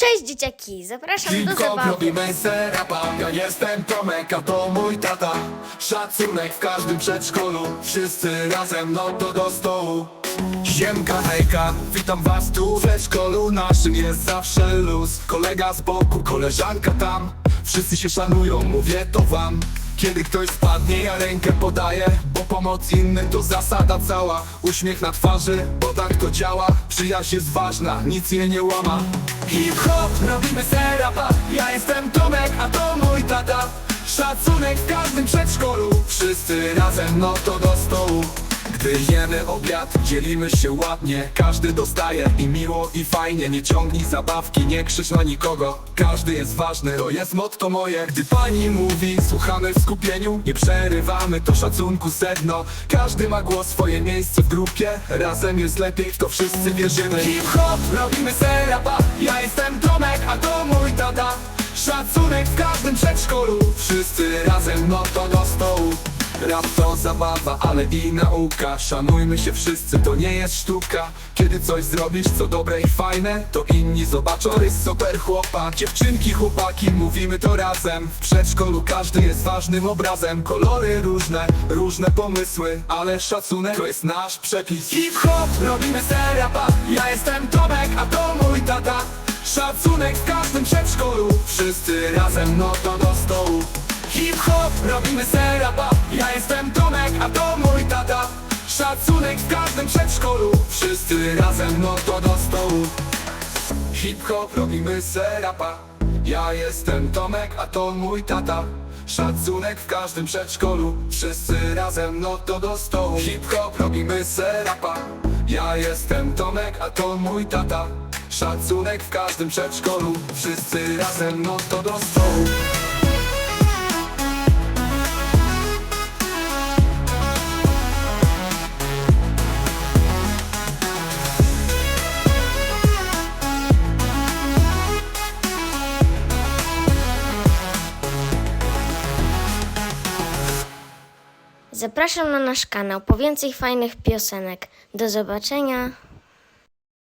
Cześć dzieciaki, zapraszam do Hip-hop zabawy. robimy serapa Ja jestem Tomek, a to mój tata. Szacunek w każdym przedszkolu Wszyscy razem, no to do stołu. Siemka, hejka, witam was tu w przedszkolu. Naszym jest zawsze luz Kolega z boku, koleżanka tam. Wszyscy się szanują, mówię to wam kiedy ktoś spadnie, ja rękę podaję Bo pomoc innym to zasada cała. Uśmiech na twarzy, bo tak to działa. Przyjaźń jest ważna, nic jej nie łama. Hip-hop, robimy serapa. Ja jestem Tomek, a to mój tata. Szacunek w każdym przedszkolu. Wszyscy razem, no to do stołu gdy jemy obiad, dzielimy się ładnie. Każdy dostaje i miło i fajnie. Nie ciągnij zabawki, nie krzycz na nikogo. Każdy jest ważny, to jest motto moje. Gdy pani mówi, słuchamy w skupieniu. Nie przerywamy, to szacunku sedno. Każdy ma głos, swoje miejsce w grupie. Razem jest lepiej, w to wszyscy wierzymy. Hip-hop, robimy serapa Ja jestem Tomek, a to mój tata. Szacunek w każdym przedszkolu. Wszyscy razem, no to do Rap to zabawa, ale i nauka. Szanujmy się wszyscy, to nie jest sztuka. Kiedy coś zrobisz, co dobre i fajne To inni zobaczą. Rys super chłopa Dziewczynki, chłopaki, mówimy to razem. W przedszkolu każdy jest ważnym obrazem. Kolory różne, różne pomysły Ale szacunek to jest nasz przepis. Hip-hop, robimy serapa Ja jestem Tomek, a to mój tata. Szacunek w każdym przedszkolu. Wszyscy razem, no to do stołu Hip-hop, robimy serapa Ja jestem Tomek, a to mój tata. Szacunek w każdym przedszkolu. Wszyscy razem, no to do stołu. Hip-hop, robimy serapa Ja jestem Tomek, a to mój tata. Szacunek w każdym przedszkolu. Wszyscy razem, no to do stołu. Hip-hop, robimy serapa Ja jestem Tomek, a to mój tata. Szacunek w każdym przedszkolu. Wszyscy razem, no to do stołu Zapraszam na nasz kanał po więcej fajnych piosenek. Do zobaczenia.